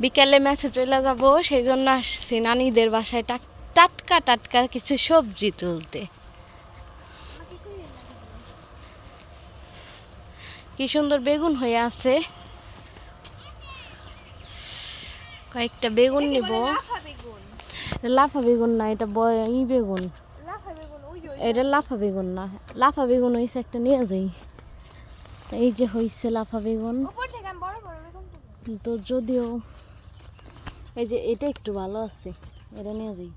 বিকালে ম্যাচে চলে যাব সেই জন্য আসছি নানিদের বাসায় টাক- টাটকা টাটকা কিছু সবজি তুলতে। কি সুন্দর বেগুন হয়ে আছে। কয়েকটা বেগুন নিব। লাফা বেগুন। না এটা ই বেগুন। এটা লাফা বেগুন না লাফা বেগুন হয়েছে একটা নিয়ে যাই। এই যে হয়েছে লাফা বেগুন। তো যদিও এই যে এটা একটু ভালো আছে এটা নিয়ে যাই।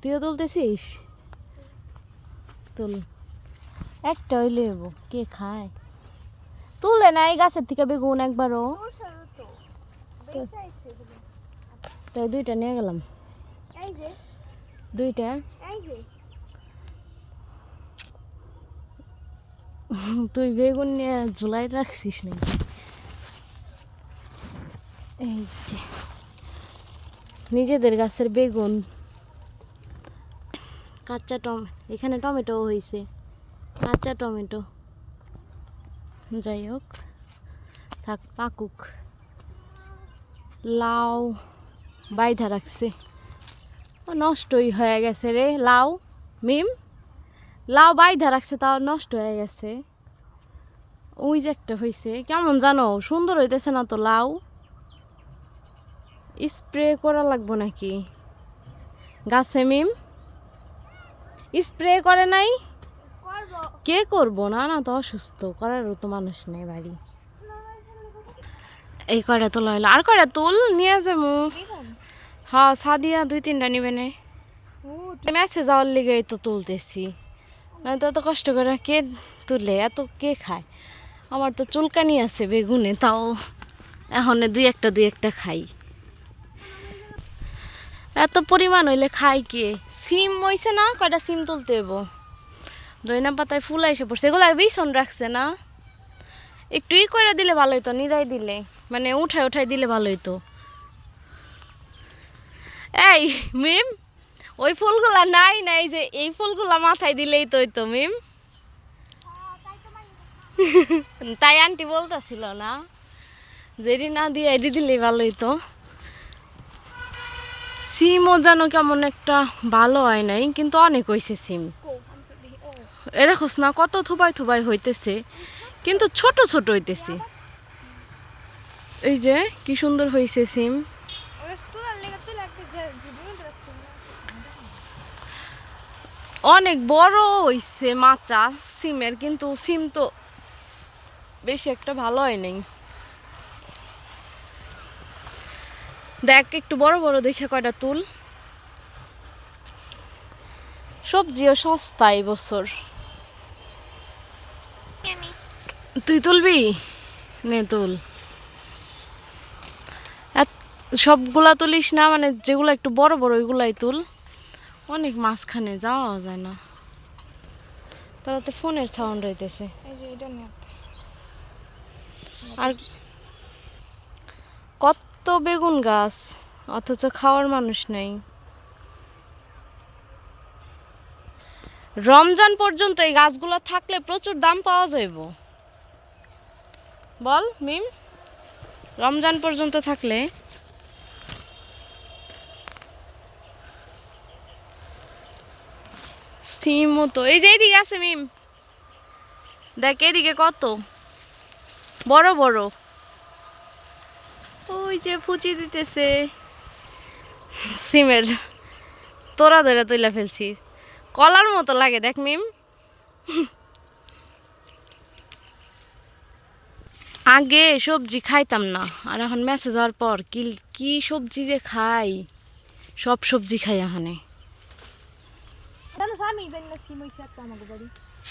তুইও তুলতেছিস? তুল। একটা হইলে কে খায়? তুলে না এই গাছের থেকে বেগুন একবারও। তাই দুইটা নিয়ে গেলাম। দুইটা? তুই বেগুন নিয়ে ঝুলাই রাখছিস নাকি? এই যে, নিজেদের গাছের বেগুন, কাঁচা টম, এখানে টমেটো হয়েছে, কাঁচা টমেটো। যাই হোক, থাক, পাকুক। লাউ বাইধা রাখছে। নষ্টই হয়ে গেছে রে, লাউ, মিম। লাউ বাইধা রাখছে, তাও নষ্ট হয়ে গেছে। ওই যে একটা হয়েছে কেমন জানো? সুন্দর হইতেছে না তো লাউ? স্প্রে করা লাগবো নাকি? গাছে মিম? স্প্রে করে নাই? কে করব? না না তো অসুস্থ। করারও তো মানুষ নেই বাড়ি। এই কয়টা তোলা হইল? আর কয়টা তুল? নিয়ে যাব। হ্যাঁ সাদিয়া দুই তিনটা নিবে নে। ম্যাচে যাওয়ার লিগে তো তুলতেছি। নয়তো এত কষ্ট করে কে তুলে? এত কে খায়? আমার তো চুলকানি আছে বেগুনে তাও এখন দুই একটা দুই একটা খাই। এত পরিমাণ হইলে খাই কে? সিম হইছে না, কয়টা সিম তুলতে হইব? দইনা পাতায় ফুল এসে পড়ছে, এগুলো বিছন রাখছে না। একটু ই করে দিলে ভালো হইতো নিরাই দিলে। মানে উঠাই উঠাই দিলে ভালো হইতো। এই, মিম, ওই ফুলগুলা নাই নাই যে এই ফুলগুলা মাথায় দিলেই তো হইতো, মিম। তাই আন্টি বলতেছিল না, যেটি না দিয়ে এটি দিলেই ভালো হইতো। সিমও যেন কেমন একটা ভালো হয় নাই, কিন্তু অনেক হয়েছে সিম। এ দেখোস না কত থুবাই থুবাই হইতেছে, কিন্তু ছোট ছোট হইতেছে। এই যে, কি সুন্দর হয়েছে সিম। অনেক বড় হইছে মাচা সিমের, কিন্তু সিম তো বেশি একটা ভালো হয় নাই। দেখ একটু বড় বড় দেখে কয়টা তুল। সবজিও সস্তা এই বছর। তুই তুলবি? নে তুল। সবগুলা তুলিস না মানে যেগুলো একটু বড় বড় ওইগুলাই তুল। অনেক মাঝখানে যাওয়া যায় না। তারা তো ফোনের সাউন্ড হইতেছে। নিয়ে আর কত বেগুন গাছ, অথচ খাওয়ার মানুষ নেই। রমজান পর্যন্ত এই গাছগুলো থাকলে প্রচুর দাম পাওয়া যাইব। বল, মিম, রমজান পর্যন্ত থাকলে? সিমও তো এই যে এইদিকে আছে মিম। দেখ, এদিকে কত? বড় বড়। ওই যে ফুচি দিতেছে। সিমের তোরা ধরে তুলে ফেলছি। কলার মতো লাগে দেখ মিম। আগে সবজি খাইতাম না আর এখন মেসেজ হওয়ার পর কি কি সবজি যে খাই সব সবজি খাই এখানে।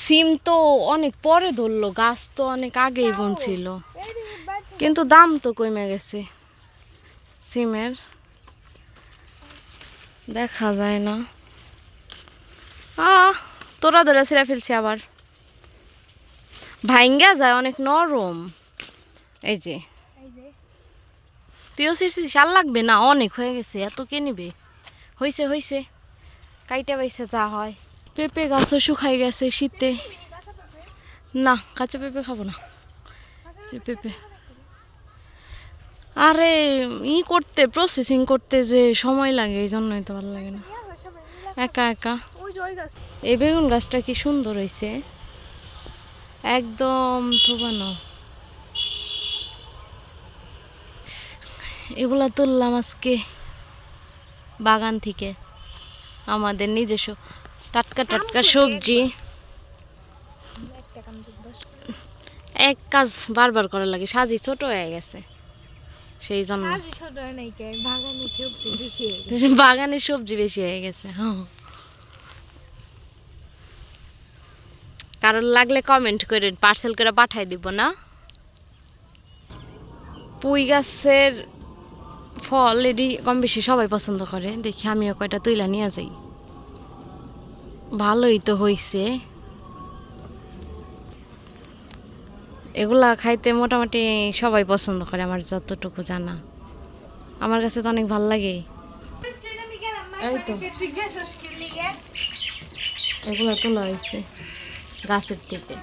সিম তো অনেক পরে ধরলো গাছ তো অনেক আগেই বনছিল। কিন্তু দাম তো কমে গেছে। সিমের। দেখা যায় না। আ তোরা ধরে ছিঁড়ে ফেলছি আবার। ভাইঙ্গা যায়, অনেক নরম। এই যে। তুইও ছিঁড়ছিস, আর লাগবে না, অনেক হয়ে গেছে, এত কে নিবে? হয়েছে হয়েছে কাইটা বাইছে, যা হয়। পেঁপে গাছও শুকাই গেছে শীতে। না, কাঁচা পেঁপে খাব না। পেঁপে। আরে, ই করতে প্রসেসিং করতে যে সময় লাগে এই জন্যই তো ভালো লাগে না। একা একা। এই বেগুন গাছটা কি সুন্দর হয়েছে একদম থোবানো। এগুলা তুললাম আজকে বাগান থেকে। আমাদের নিজস্ব টাটকা টাটকা সবজি। এক কাজ বারবার করা লাগে, সাজি ছোট হয়ে গেছে। সেই জন্য। বাগানে সবজি বেশি হয়ে গেছে। কারোর লাগলে কমেন্ট করে পার্সেল করে পাঠাই দিব না? পুঁই গাছের ফল এটি কম বেশি সবাই পছন্দ করে। দেখি আমিও কয়টা তুইলা নিয়ে যাই। ভালোই তো হইছে। এগুলা খাইতে মোটামুটি সবাই পছন্দ করে আমার যতটুকু জানা। আমার কাছে তো অনেক ভালো লাগে। এই তো। এগুলো তোলা হয়েছে গাছের থেকে।